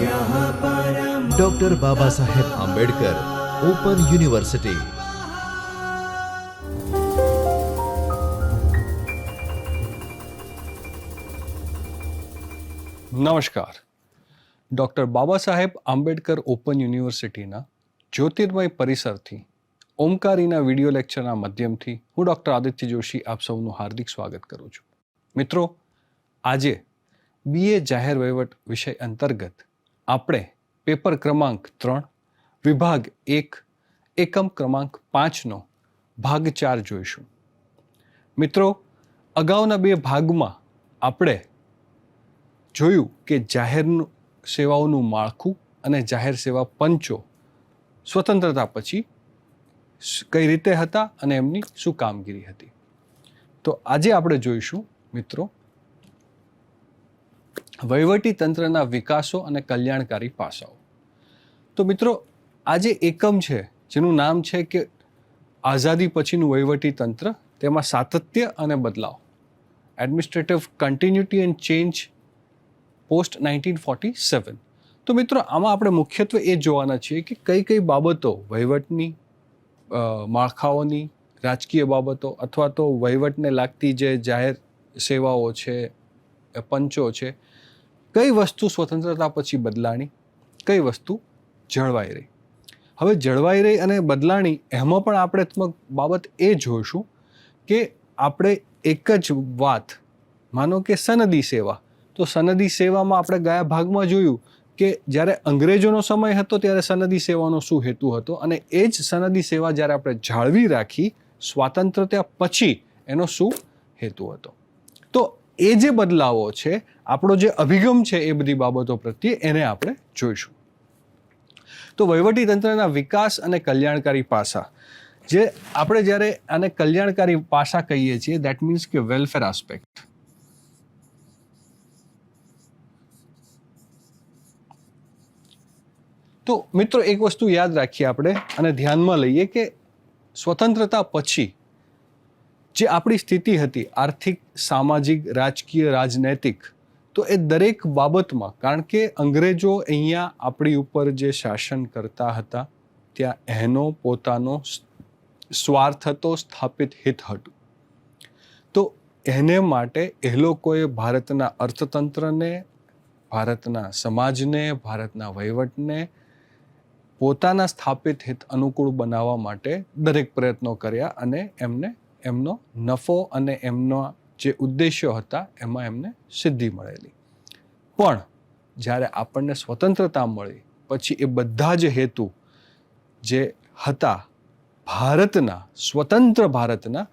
Doctor Baba Saheb Ambedkar open university નમસ્કાર. Doctor Baba Saheb Ambedkar open યુનિવર્સિટીના Jyotirmay પરિસરથી, ઓમકારીના video લેક્ચરના માધ્યમથી હું ડૉક્ટર આદિત્ય જોશી આપ સૌનું હાર્દિક સ્વાગત કરું છું. મિત્રો, આજે બીએ જાહેર વહીવટ વિષય અંતર્ગત આપણે પેપર ક્રમાંક ત્રણ, વિભાગ એક, એકમ ક્રમાંક પાંચનો ભાગ ચાર જોઈશું. મિત્રો, અગાઉના બે ભાગમાં આપણે જોયું કે જાહેર સેવાઓનું માળખું અને જાહેર સેવા પંચો સ્વતંત્રતા પછી કઈ રીતે હતા અને એમની શું કામગીરી હતી. તો આજે આપણે જોઈશું, મિત્રો વહીવટી તંત્રના વિકાસો અને કલ્યાણકારી પાસાઓ. તો મિત્રો, આ જે એકમ છે, જેનું નામ છે કે આઝાદી પછીનું વહીવટી તંત્ર, તેમાં સાતત્ય અને બદલાવ. Administrative continuity and change post nineteen forty seven તો મિત્રો, આમાં આપણે મુખ્યત્વે એ જોવાના છીએ કે કઈ કઈ બાબતો વહીવટની માળખાઓની, રાજકીય બાબતો અથવા તો વહીવટને લાગતી જે જાહેર સેવાઓ છે પંચો છે કઈ વસ્તુ સ્વતંત્રતા પછી બદલાણી? કઈ વસ્તુ જળવાઈ રહી? હવે જળવાઈ રહી અને બદલાણી એમાં પણ આપણે બાબત એ જોઈશું કે આપણે એક જ વાત, માનો કે સનદી સેવા. તો સનદી સેવામાં આપણે ગયા ભાગમાં જોયું કે જ્યારે અંગ્રેજોનો સમય હતો ત્યારે સનદી સેવાનો શું હેતુ હતો અને એ જ સનદી સેવા જ્યારે આપણે જાળવી રાખી સ્વાતંત્રતા પછી એનો શું હેતુ હતો. એ જે બદલાવો છે, આપણો જે અભિગમ છે એ બધી બાબતો પ્રત્યે એને આપણે જોઈશું. તો વહીવટી તંત્રના વિકાસ અને કલ્યાણકારી પાસા. જે આપણે જ્યારે આને કલ્યાણકારી પાસા કહીએ છીએ દેટ મીન્સ કે વેલફેર આસ્પેક્ટ તો મિત્રો, એક વસ્તુ યાદ રાખીએ આપણે અને ધ્યાનમાં લઈએ કે સ્વતંત્રતા પછી જે આપણી સ્થિતિ હતી, આર્થિક, સામાજિક, રાજકીય, રાજનૈતિક, તો એ દરેક બાબતમાં, કારણ કે અંગ્રેજો અહીંયા આપણી ઉપર જે શાસન કરતા હતા, ત્યાં એનો પોતાનો સ્વાર્થ હતો, સ્થાપિત હિત હતું. તો એને માટે એ લોકોએ ભારતના અર્થતંત્રને, ભારતના સમાજને, ભારતના વહીવટને પોતાના સ્થાપિત હિત અનુકૂળ બનાવવા માટે દરેક પ્રયત્નો કર્યા અને એમને એમનો નફો અને એમના જે ઉદ્દેશ્યો હતા, એમાં એમને સિદ્ધિ મળેલી. પણ જ્યારે આપણને સ્વતંત્રતા મળી, પછી એ બધા જ હેતુ જે હતા ભારતના, સ્વતંત્ર ભારતના,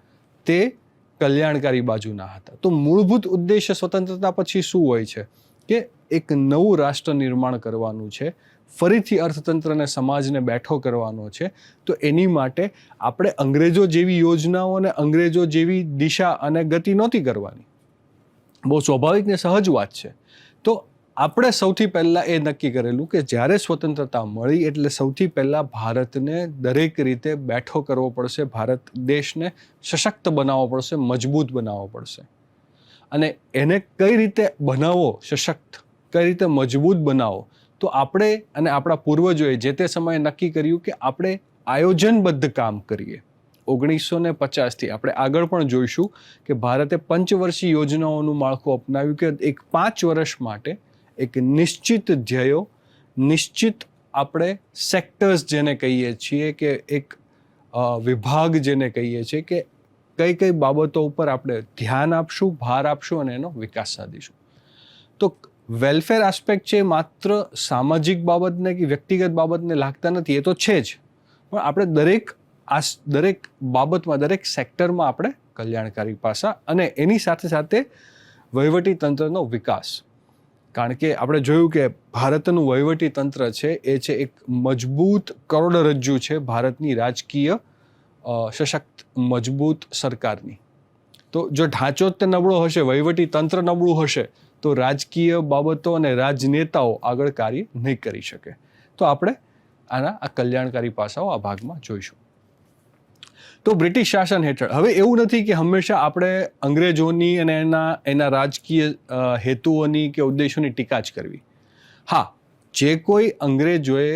તે કલ્યાણકારી બાજુના હતા. તો મૂળભૂત ઉદ્દેશ્ય સ્વતંત્રતા પછી શું હોય છે? કે એક નવું રાષ્ટ્ર નિર્માણ કરવાનું છે ફરીથી અર્થતંત્રને સમાજને બેઠો કરવાનો છે, તો એની માટે આપણે અંગ્રેજો જેવી યોજનાઓ અને અંગ્રેજો જેવી દિશા અને ગતિ નહોતી કરવાની. બહુ સ્વાભાવિક ને સહજ વાત છે. તો આપણે સૌથી પહેલાં એ નક્કી કરેલું કે જ્યારે સ્વતંત્રતા મળી એટલે સૌથી પહેલાં ભારતને દરેક રીતે બેઠો કરવો પડશે, ભારત દેશને સશક્ત બનાવવો પડશે, મજબૂત બનાવવો પડશે. અને એને કઈ રીતે બનાવો, સશક્ત, કઈ રીતે મજબૂત બનાવો તો આપણે અને આપણા પૂર્વજોએ જે તે સમયે નક્કી કર્યું કે આપણે આયોજનબદ્ધ કામ કરીએ. ઓગણીસો ને પચાસથી આપણે આગળ પણ જોઈશું કે ભારતે પંચવર્ષીય યોજનાઓનું માળખું અપનાવ્યું કે એક પાંચ વર્ષ માટે એક નિશ્ચિત ધ્યેયો, નિશ્ચિત આપણે સેક્ટર્સ જેને કહીએ છીએ કે એક વિભાગ જેને કહીએ છીએ કે કઈ કઈ બાબતો ઉપર આપણે ધ્યાન આપશું, ભાર આપશું અને એનો વિકાસ સાધીશું. તો વેલફેર આસ્પેક્ટ છે માત્ર સામાજિક બાબતને કે વ્યક્તિગત બાબતને લાગતા નથી, એ તો છે જ. પણ આપણે દરેક આ દરેક બાબતમાં, દરેક સેક્ટરમાં આપણે કલ્યાણકારી પાસા અને એની સાથે સાથે વહીવટી તંત્રનો વિકાસ. કારણ કે આપણે જોયું કે ભારતનું વહીવટી તંત્ર છે, એ છે એક મજબૂત કરોડરજ્જુ છે ભારતની રાજકીય સશક્ત, મજબૂત સરકારની. તો જો ઢાંચો જ તે નબળો હશે, વહીવટી તંત્ર નબળું હશે તો રાજકીય બાબતો અને રાજનેતાઓ આગળ કાર્ય નહીં કરી શકે. તો આપણે આના આ કલ્યાણકારી પાસાઓ આ ભાગમાં જોઈશું. તો બ્રિટિશ શાસન હેઠળ, હવે એવું નથી કે હંમેશા આપણે અંગ્રેજોની અને એના એના રાજકીય હેતુઓની કે ઉદ્દેશોની ટીકા જ કરવી. હા, જે કોઈ અંગ્રેજોએ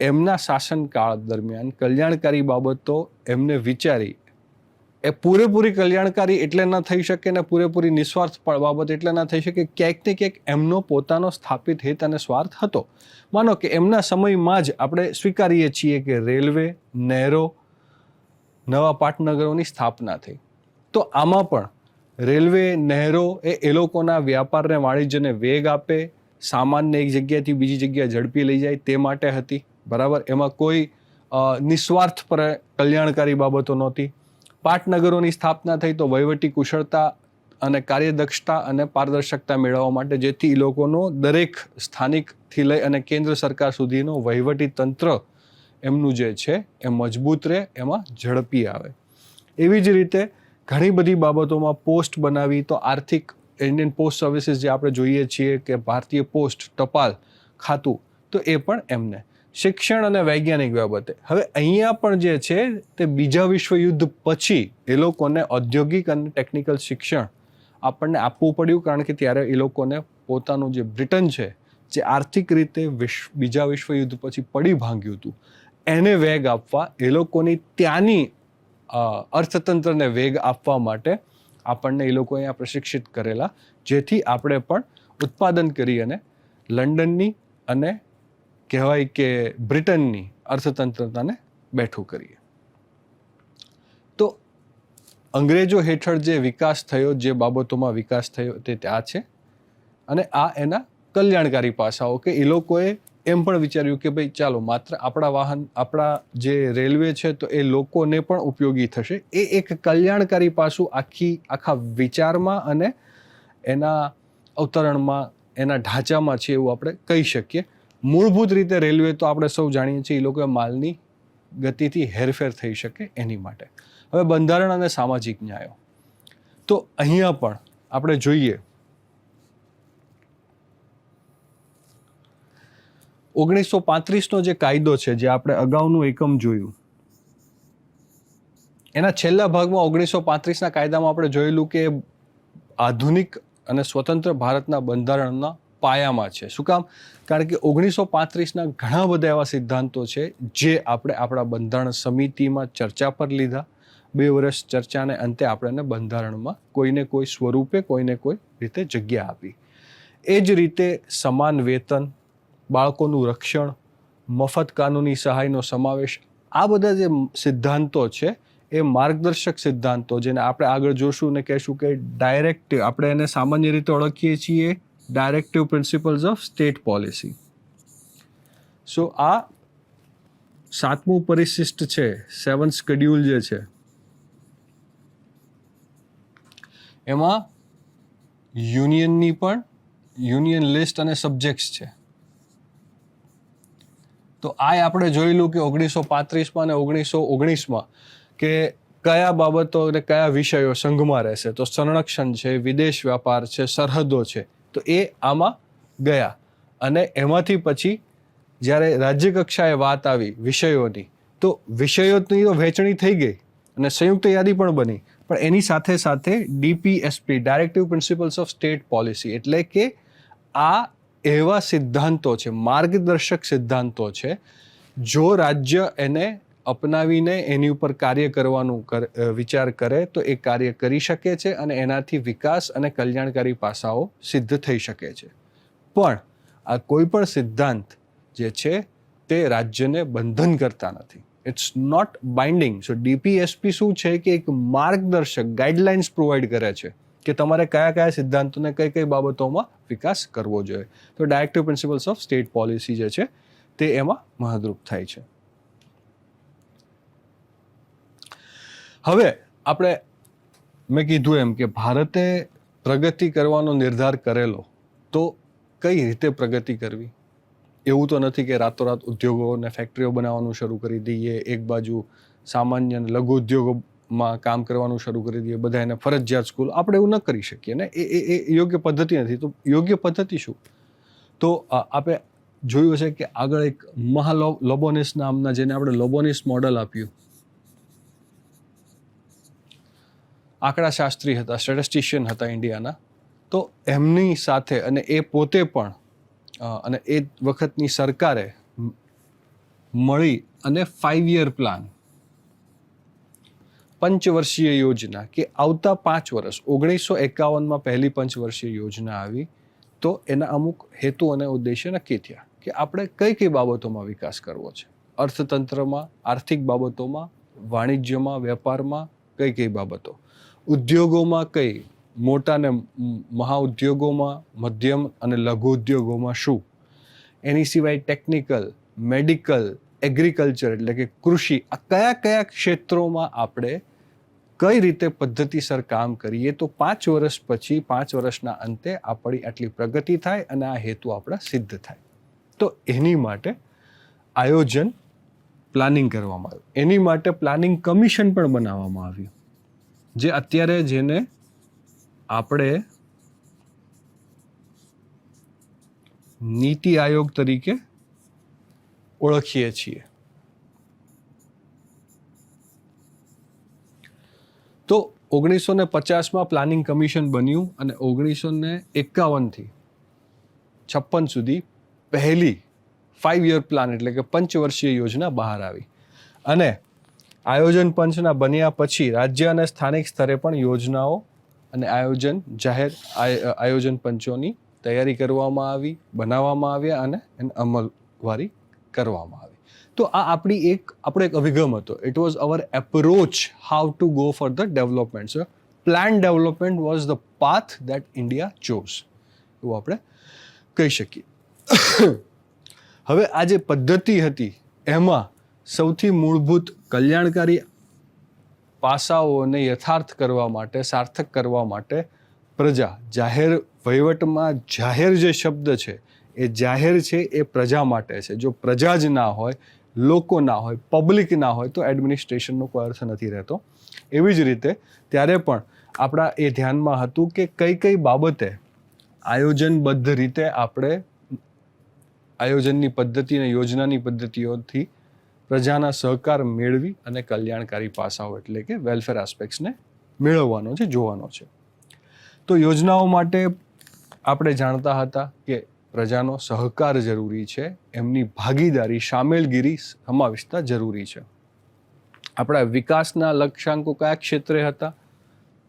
એમના શાસનકાળ દરમિયાન કલ્યાણકારી બાબતો એમને વિચારી એ પૂરેપૂરી કલ્યાણકારી એટલે ના થઈ શકે ને પૂરેપૂરી નિસ્વાર્થ પણ બાબત એટલે ના થઈ શકે ક્યાંક ને ક્યાંક એમનો પોતાનો સ્થાપિત હિત અને સ્વાર્થ હતો. માનો કે એમના સમયમાં જ આપણે સ્વીકારીએ છીએ કે રેલવે નહેરો નવા પાટનગરોની સ્થાપના થઈ. તો આમાં પણ રેલવે નહેરો એ એ લોકોના વ્યાપારને વાણિજ્યને વેગ આપે સામાનને એક જગ્યાએથી બીજી જગ્યાએ ઝડપી લઈ જાય તે માટે હતી. બરાબર? એમાં કોઈ અ, નિસ્વાર્થ પર કલ્યાણકારી બાબતો નહોતી. પાટનગરોની સ્થાપના થઈ તો વહીવટી કુશળતા અને કાર્યદક્ષતા અને પારદર્શકતા મેળવવા માટે જેથી લોકોનો દરેક સ્થાનિકથી લઈ અને કેન્દ્ર સરકાર સુધીનો વહીવટી તંત્ર એમનું જે છે, એ મજબૂત રહે, એમાં ઝડપી આવે. એવી જ રીતે ઘણી બધી બાબતોમાં પોસ્ટ બનાવી તો આર્થિક ઇન્ડિયન પોસ્ટ સર્વિસીસ જે આપણે જોઈએ છીએ કે ભારતીય પોસ્ટ ટપાલ ખાતું, તો એ પણ એમને. શિક્ષણ અને વૈજ્ઞાનિક બાબતે. હવે અહીંયા પણ જે છે, તે બીજા વિશ્વયુદ્ધ પછી એ લોકોને ઔદ્યોગિક અને ટેકનિકલ શિક્ષણ આપણને આપવું પડ્યું, કારણ કે ત્યારે એ લોકોને પોતાનું જે બ્રિટન છે, જે આર્થિક રીતે વિશ્વ, બીજા વિશ્વયુદ્ધ પછી પડી ભાંગ્યું હતું, એને વેગ આપવા, એ લોકોની ત્યાંની અર્થતંત્રને વેગ આપવા માટે આપણને એ લોકો અહીંયા પ્રશિક્ષિત કરેલા, જેથી આપણે પણ ઉત્પાદન કરી અને લંડનની અને કહેવાય કે બ્રિટનની અર્થતંત્રતાને બેઠું કરીએ. તો અંગ્રેજો હેઠળ જે વિકાસ થયો, જે બાબતોમાં વિકાસ થયો તે ત્યાં છે. અને આ એના કલ્યાણકારી પાસાઓ કે એ લોકોએ એમ પણ વિચાર્યું કે ભાઈ ચાલો, માત્ર આપણા વાહન, આપણા જે રેલવે છે તો એ લોકોને પણ ઉપયોગી થશે. એ એક કલ્યાણકારી પાસું આખી, આખા વિચારમાં અને એના અવતરણમાં, એના ઢાંચામાં છે એવું આપણે કહી શકીએ. મૂળભૂત રીતે રેલવે તો આપણે સૌ જાણીએ છીએ એ લોકોએ માલની ગતિથી હેરફેર થઈ શકે એની માટે. હવે બંધારણ અને સામાજિક ન્યાયો. તો અહીંયા પણ આપણે જોઈએ. ઓગણીસો પાંત્રીસનો જે કાયદો છે, જે આપણે અગાઉનું એકમ જોયું, એના છેલ્લા ભાગમાં ઓગણીસો પાંત્રીસના કાયદામાં આપણે જોયેલું કે આધુનિક અને સ્વતંત્ર ભારતના બંધારણના પાયામાં છે. શું કામ? કારણ કે ઓગણીસો પાંત્રીસના ઘણા બધા એવા સિદ્ધાંતો છે, જે આપણે આપણા બંધારણ સમિતિમાં ચર્ચા પર લીધા. બે વર્ષ ચર્ચાને અંતે આપણને બંધારણમાં કોઈને કોઈ સ્વરૂપે, કોઈને કોઈ રીતે જગ્યા આપી. એ જ રીતે સમાન વેતન, બાળકોનું રક્ષણ, મફત કાનૂની સહાયનો સમાવેશ, આ બધા જે સિદ્ધાંતો છે, એ માર્ગદર્શક સિદ્ધાંતો જેને આપણે આગળ જોશું ને કહેશું કે ડાયરેક્ટ આપણે એને સામાન્ય રીતે ઓળખીએ છીએ directive principles of state policy so આ સાતમું પરિશિષ્ટ છે સેવન સ્કેડ્યુલ જે છે. એમાં યુનિયનની પણ, યુનિયન લિસ્ટ અને સબ્જેક્ટ્સ છે. તો આ આપણે જોયેલું કે ઓગણીસો પાંત્રીસમાં અને ઓગણીસો ઓગણીસમાં કે કયા બાબતો અને કયા વિષયો સંઘમાં રહેશે. તો સંરક્ષણ છે, વિદેશ વ્યાપાર છે, સરહદો છે. તો એ આમાં ગયા. અને એમાંથી પછી જ્યારે રાજ્ય કક્ષાએ વાત આવી વિષયોની, તો વિષયોની તો વહેંચણી થઈ ગઈ અને સંયુક્ત યાદી પણ બની. પણ એની સાથે સાથે DPSP, directive principles of state policy એટલે કે આ એવા સિદ્ધાંતો છે, માર્ગદર્શક સિદ્ધાંતો છે, જો રાજ્ય એને અપનાવીને એની ઉપર કાર્ય કરવાનું કર- વિચાર કરે તો એ કાર્ય કરી શકે છે અને એનાથી વિકાસ અને કલ્યાણકારી પાસાઓ સિદ્ધ થઈ શકે છે. પણ આ કોઈ પણ સિદ્ધાંત જે છે તે રાજ્યને બંધન કરતા નથી. It's not binding so DPSP શું છે કે એક માર્ગદર્શક ગાઈડલાઇન્સ પ્રોવાઈડ કરે છે કે તમારે કયા કયા સિદ્ધાંતોને કઈ કઈ બાબતોમાં વિકાસ કરવો જોઈએ. તો directive principles of state policy જે છે તે એમાં મહદરૂપ થાય છે. હવે આપણે મેં કીધું એમ કે ભારતે પ્રગતિ કરવાનો નિર્ધાર કરેલો, તો કઈ રીતે પ્રગતિ કરવી? એવું તો નથી કે રાતોરાત ઉદ્યોગો અને ફેક્ટરીઓ બનાવવાનું શરૂ કરી દઈએ, એક બાજુ સામાન્ય અને લઘુ ઉદ્યોગોમાં કામ કરવાનું શરૂ કરી દઈએ, બધા એને ફરજિયાત સ્કૂલ આપણે એવું ન કરી શકીએ ને? એ એ યોગ્ય પદ્ધતિ નથી. તો યોગ્ય પદ્ધતિ શું? તો આપણે જોયું છે કે આગળ એક મહાલો લોબોનિસ નામના જેને આપણે લોબોનિસ મોડલ આપ્યું આંકડાશાસ્ત્રી હતા સ્ટેટિસ્ટિશિયન હતા ઇન્ડિયાના. તો એમની સાથે અને એ પોતે પણ અને એ વખતની સરકારે મળી અને ફાઇવ યર પ્લાન પંચવર્ષીય યોજના કે આવતા પાંચ વર્ષ, ઓગણીસો એકાવનમાં પહેલી પંચવર્ષીય યોજના આવી, તો એના અમુક હેતુ અને ઉદ્દેશ્ય નક્કી થયા કે આપણે કઈ કઈ બાબતોમાં વિકાસ કરવો છે. અર્થતંત્રમાં, આર્થિક બાબતોમાં, વાણિજ્યમાં, વેપારમાં કઈ કઈ બાબતો? ઉદ્યોગોમાં કઈ? મોટા ને મહાઉદ્યોગોમાં મધ્યમ અને લઘુ ઉદ્યોગોમાં શું? એની સિવાય ટેકનિકલ મેડિકલ એગ્રીકલ્ચર એટલે કે કૃષિ, આ કયા કયા ક્ષેત્રોમાં આપણે કઈ રીતે પદ્ધતિસર કામ કરીએ તો પાંચ વર્ષ પછી, પાંચ વર્ષના અંતે આપણી આટલી પ્રગતિ થાય અને આ હેતુ આપણા સિદ્ધ થાય. તો એની માટે આયોજન પ્લાનિંગ કરવામાં આવ્યું. એની માટે પ્લાનિંગ કમિશન પણ બનાવવામાં આવ્યું. જે અત્યારે જેને આપણે નીતિ આયોગ તરીકે ઓળખીએ છીએ. તો ઓગણીસો ને પચાસમાં પ્લાનિંગ કમિશન બન્યું અને ઓગણીસો ને એકાવનથી છપ્પન સુધી પહેલી ફાઇવ યર પ્લાન એટલે કે પંચવર્ષીય યોજના બહાર આવી. અને આયોજન પંચના બન્યા પછી રાજ્ય અને સ્થાનિક સ્તરે પણ યોજનાઓ અને આયોજન જાહેર આયોજન પંચોની તૈયારી કરવામાં આવી, બનાવવામાં આવ્યા અને એને અમલવારી કરવામાં આવી. તો આ આપણી એક, આપણો એક અભિગમ હતો. It was our approach how to go for the development so plan development was the path that India chose એવું આપણે કહી શકીએ. હવે આ જે પદ્ધતિ હતી, એમાં સૌથી મૂળભૂત કલ્યાણકારી પાસાઓને યથાર્થ કરવા માટે, સાર્થક કરવા માટે પ્રજા, જાહેર વહીવટમાં જાહેર જે શબ્દ છે, એ જાહેર છે, એ પ્રજા માટે છે. જો પ્રજા જ ના હોય, લોકો ના હોય, પબ્લિક ના હોય, તો એડમિનિસ્ટ્રેશનનો કોઈ અર્થ નથી રહેતો. એવી જ રીતે ત્યારે પણ આપણા એ ધ્યાનમાં હતું કે કઈ કઈ બાબતે આયોજનબદ્ધ રીતે આપણે આયોજનની પદ્ધતિ અને યોજનાની પદ્ધતિઓથી પ્રજાના સહકાર મેળવી અને કલ્યાણકારી પાસાઓ એટલે કે વેલફેર આસ્પેક્ટ્સને મેળવવાનો છે, જોવાનો છે. તો યોજનાઓ માટે આપણે જાણતા હતા કે પ્રજાનો સહકાર જરૂરી છે, એમની ભાગીદારી, સામેલગીરી સમાવિષ્ટતા જરૂરી છે. આપણા વિકાસના લક્ષ્યાંકો કયા ક્ષેત્રે હતા?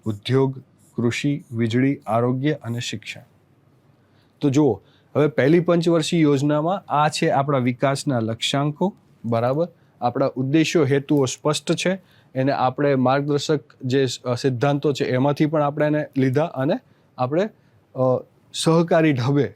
ઉદ્યોગ, કૃષિ, વીજળી, આરોગ્ય અને શિક્ષણ. તો જુઓ હવે પહેલી પંચવર્ષીય યોજનામાં આ છે આપણા વિકાસના લક્ષ્યાંકો, બરાબર? આપણા ઉદ્દેશો, હેતુઓ સ્પષ્ટ છે એને આપણે માર્ગદર્શક જે સિદ્ધાંતો છે એમાંથી પણ આપણે એને લીધા અને આપણે સહકારી ઢબે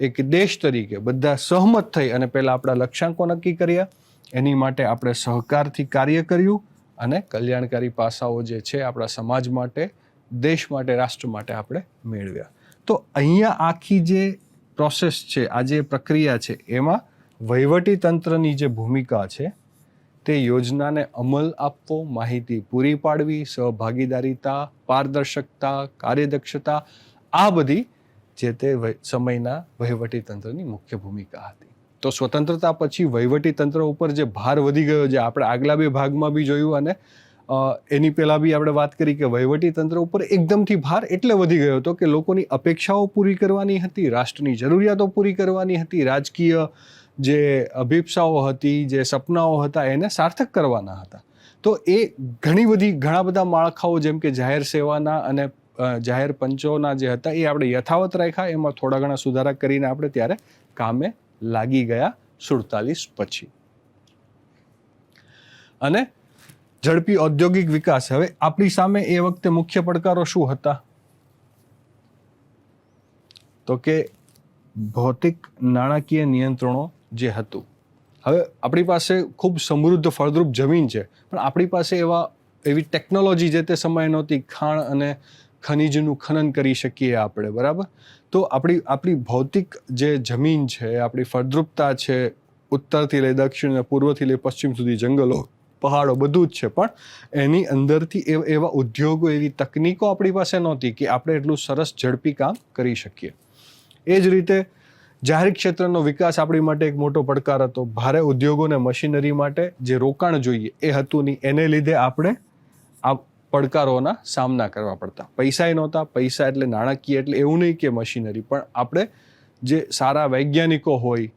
એક દેશ તરીકે બધા સહમત થઈ અને પહેલાં આપણા લક્ષ્યાંકો નક્કી કર્યા. એની માટે આપણે સહકારથી કાર્ય કર્યું અને કલ્યાણકારી પાસાઓ જે છે આપણા સમાજ માટે, દેશ માટે, રાષ્ટ્ર માટે આપણે મેળવ્યા. તો અહીંયા આખી જે પ્રોસેસ છે, આ જે પ્રક્રિયા છે, એમાં વહીવટી તંત્રની જે ભૂમિકા છે, તે યોજનાને અમલ આપવો, માહિતી પૂરી પાડવી, સહભાગીદારીતા, પારદર્શકતા, કાર્યદક્ષતા, આ બધી જે તે સમયના વહીવટી તંત્રની મુખ્ય ભૂમિકા હતી. તો સ્વતંત્રતા પછી વહીવટી તંત્ર ઉપર જે ભાર વધી ગયો છે, આપણે આગલા બે ભાગમાં બી જોયું અને એની પહેલાં બી આપણે વાત કરી કે વહીવટી તંત્ર ઉપર એકદમથી ભાર એટલે વધી ગયો હતો કે લોકોની અપેક્ષાઓ પૂરી કરવાની હતી, રાષ્ટ્રની જરૂરિયાતો પૂરી કરવાની હતી, રાજકીય જે અભિપ્સાઓ હતી, જે સપનાઓ હતા, એને સાર્થક કરવાના હતા. તો એ ઘણી બધી, ઘણા બધા માળખાઓ જેમ કે જાહેર સેવાના અને જાહેર પંચોના જે હતા, એ આપણે યથાવત રાખ્યા. એમાં થોડા ઘણા સુધારા કરીને આપણે ત્યારે કામે લાગી ગયા સુડતાલીસ પછી. અને ઝડપી ઔદ્યોગિક વિકાસ. હવે આપણી સામે એ વખતે મુખ્ય પડકારો શું હતા? તો કે ભૌતિક નાણાકીય નિયંત્રણો જે હતું. હવે આપણી પાસે ખૂબ સમૃદ્ધ ફળદ્રુપ જમીન છે, પણ આપણી પાસે એવા, એવી ટેકનોલોજી જે તે સમયે નહોતી, ખાણ અને ખનિજનું ખનન કરી શકીએ આપણે, બરાબર? તો આપણી આપણી ભૌતિક જે જમીન છે, આપણી ફળદ્રુપતા છે, ઉત્તરથી લઈ દક્ષિણ અને પૂર્વથી લઈ પશ્ચિમ સુધી જંગલો પહાડો, બધું જ છે. પણ એની અંદરથી એવ- ઉદ્યોગો, એવી તકનીકો આપણી પાસે નહોતી કે આપણે એટલું સરસ ઝડપી કામ કરી શકીએ. એ જ રીતે જાહેર ક્ષેત્રનો વિકાસ આપણી માટે એક મોટો પડકાર હતો. ભારે ઉદ્યોગોને મશીનરી માટે જે રોકાણ જોઈએ, એ હતું નહીં એને લીધે આપણે આ પડકારોના સામના કરવા પડતા. પૈસાય નહોતા. પૈસા એટલે નાણાકીય એટલે એવું નહીં કે મશીનરી. પણ આપણે જે સારા વૈજ્ઞાનિકો હોય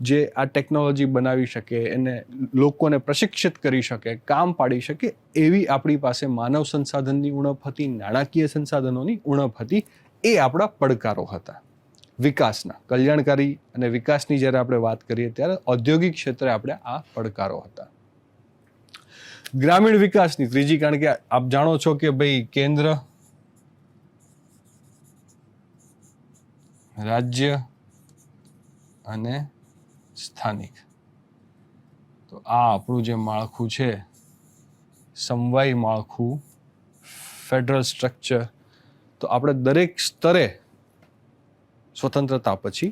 જે આ ટેકનોલોજી બનાવી શકે, એને લોકોને પ્રશિક્ષિત કરી શકે, કામ પાડી શકે, એવી આપણી પાસે માનવ સંસાધનની ઉણપ હતી, નાણાકીય સંસાધનોની ઉણપ હતી, એ આપણા પડકારો હતા. વિકાસના, કલ્યાણકારી અને વિકાસની જ્યારે આપણે વાત કરીએ ત્યારે ઔદ્યોગિક ક્ષેત્રે આપણે આ પડકારો હતા. ગ્રામીણ વિકાસની ત્રીજી, કારણ કે આપ જાણો છો કે ભાઈ કેન્દ્ર, રાજ્ય અને સ્થાનિક. તો આ આપણું જે માળખું છે, સમવાય માળખું ફેડરલ સ્ટ્રક્ચર તો આપણે દરેક સ્તરે સ્વતંત્રતા પછી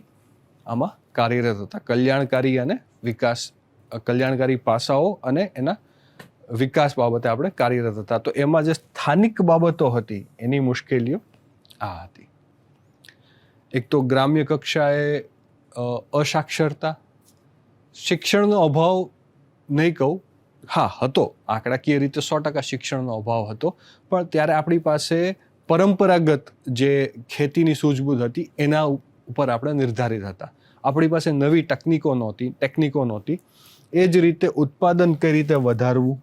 આમાં કાર્યરત હતા. કલ્યાણકારી અને વિકાસ કલ્યાણકારી પાસાઓ અને એના વિકાસ બાબતે આપણે કાર્યરત હતા. તો એમાં જે સ્થાનિક બાબતો હતી, એની મુશ્કેલીઓ આ હતી. એક તો ગ્રામ્ય કક્ષાએ અસાક્ષરતા શિક્ષણનો અભાવ નહીં કહું. હા, હતો. આંકડાકીય રીતે સો ટકા શિક્ષણનો અભાવ હતો. પણ ત્યારે આપણી પાસે પરંપરાગત જે ખેતીની સૂઝબૂઝ હતી, એના ઉપર આપણે નિર્ધારિત હતા. આપણી પાસે નવી તકનીકો નહોતી, ટેકનિકો નહોતી. એ જ રીતે ઉત્પાદન કઈ રીતે વધારવું,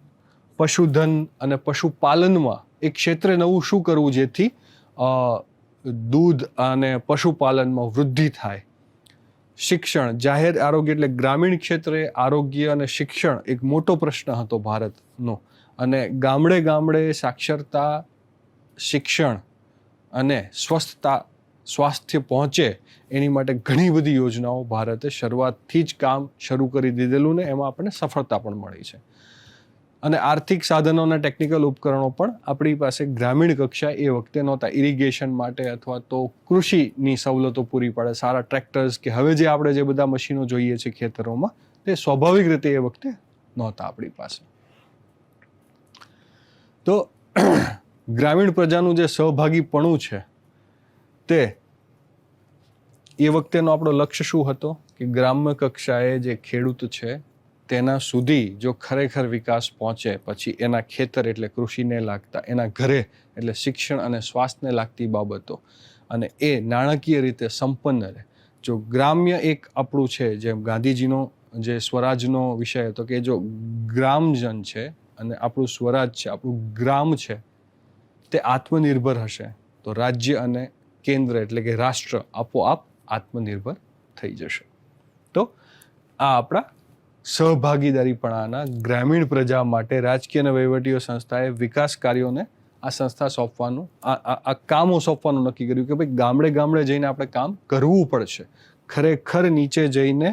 પશુધન અને પશુપાલનમાં એ ક્ષેત્રે નવું શું કરવું જેથી દૂધ અને પશુપાલનમાં વૃદ્ધિ થાય. શિક્ષણ, જાહેર આરોગ્ય એટલે ગ્રામીણ ક્ષેત્રે આરોગ્ય અને શિક્ષણ એક મોટો પ્રશ્ન હતો ભારતનો. અને ગામડે ગામડે સાક્ષરતા, શિક્ષણ અને સ્વસ્થતા, સ્વાસ્થ્ય પહોંચે એની માટે ઘણી બધી યોજનાઓ ભારતે શરૂઆતથી જ કામ શરૂ કરી દીધેલું ને એમાં આપણને સફળતા પણ મળી છે. અને આર્થિક સાધનો અને ટેકનિકલ ઉપકરણો પણ આપણી પાસે ગ્રામીણ કક્ષાએ એ વખતે નહોતા. ઇરિગેશન માટે અથવા તો કૃષિની સવલતો પૂરી પાડે. સારા ટ્રેક્ટર્સ કે હવે જે આપણે જે બધા મશીનો જોઈએ છે ખેતરોમાં, તે સ્વાભાવિક રીતે એ વખતે નહોતા આપણી પાસે. તો ગ્રામીણ પ્રજાનું જે સહભાગીપણું છે, તે એ વખતેનો આપણો લક્ષ્ય શું હતો? કે ગ્રામ્ય કક્ષાએ જે ખેડૂત છે તેના સુધી જો ખરેખર વિકાસ પહોંચે, પછી એના ખેતર એટલે કૃષિને લાગતા, એના ઘરે એટલે શિક્ષણ અને સ્વાસ્થ્યને લાગતી બાબતો. અને એ નાણાકીય રીતે સંપન્ન રહે. જો ગ્રામ્ય એક આપણું છે, જેમ ગાંધીજીનો જે સ્વરાજનો વિષય હતો કે જો ગ્રામજન છે અને આપણું સ્વરાજ છે, આપણું ગ્રામ છે, તે આત્મનિર્ભર હશે. તો રાજ્ય અને કેન્દ્ર એટલે કે રાષ્ટ્ર આપોઆપ આત્મનિર્ભર થઈ જશે. તો આ આપણા સહભાગીદારીપણાના ગ્રામીણ પ્રજા માટે રાજકીય અને વહીવટીય સંસ્થાએ વિકાસ કાર્યોને આ સંસ્થા સોંપવાનું, આ કામો સોંપવાનું નક્કી કર્યું કે ભાઈ ગામડે ગામડે જઈને આપણે કામ કરવું પડશે. ખરેખર નીચે જઈને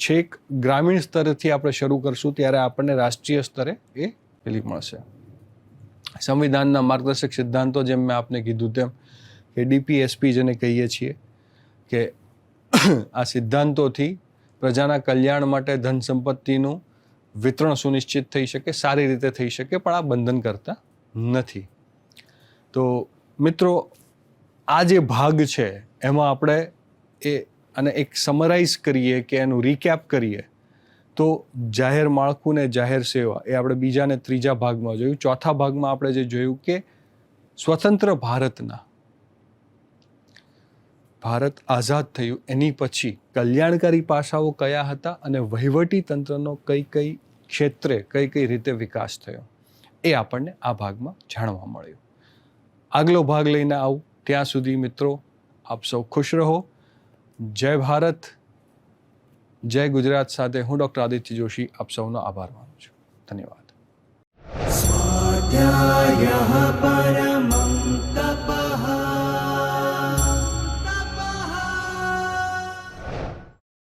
છેક ગ્રામીણ સ્તરેથી આપણે શરૂ કરશું ત્યારે આપણને રાષ્ટ્રીય સ્તરે એ પેલી મળશે. સંવિધાનના માર્ગદર્શક સિદ્ધાંતો જેમ મેં આપને કીધું તેમ, કે ડીપીએસપી જેને કહીએ છીએ, કે આ સિદ્ધાંતોથી પ્રજાના કલ્યાણ માટે ધન સંપત્તિનું વિતરણ સુનિશ્ચિત થઈ શકે, સારી રીતે થઈ શકે, પણ આ બંધન કરતા નથી. તો મિત્રો, આ જે ભાગ છે, એમાં આપણે એ અને એક સમરાઇઝ કરીએ કે એનું રીકેપ કરીએ, તો જાહેર માળખું ને જાહેર સેવા એ આપણે બીજા ને ત્રીજા ભાગમાં જોયું. ચોથા ભાગમાં આપણે જે જોયું કે સ્વતંત્ર ભારતના ભારત આઝાદ થયું. એની પછી કલ્યાણકારી પાસાઓ કયા હતા અને વહીવટી તંત્રનો કઈ કઈ ક્ષેત્રે કઈ કઈ રીતે વિકાસ થયો? એ આપણને આ ભાગમાં જાણવા મળ્યું. આગલો ભાગ લઈને આવું. ત્યાં સુધી મિત્રો, આપ સૌ ખુશ રહો. જય ભારત. જય ગુજરાત સાથે હું ડૉક્ટર આદિત્ય જોશી આપ સૌનો આભાર માનું છું. ધન્યવાદ. સ્વાધ્યાય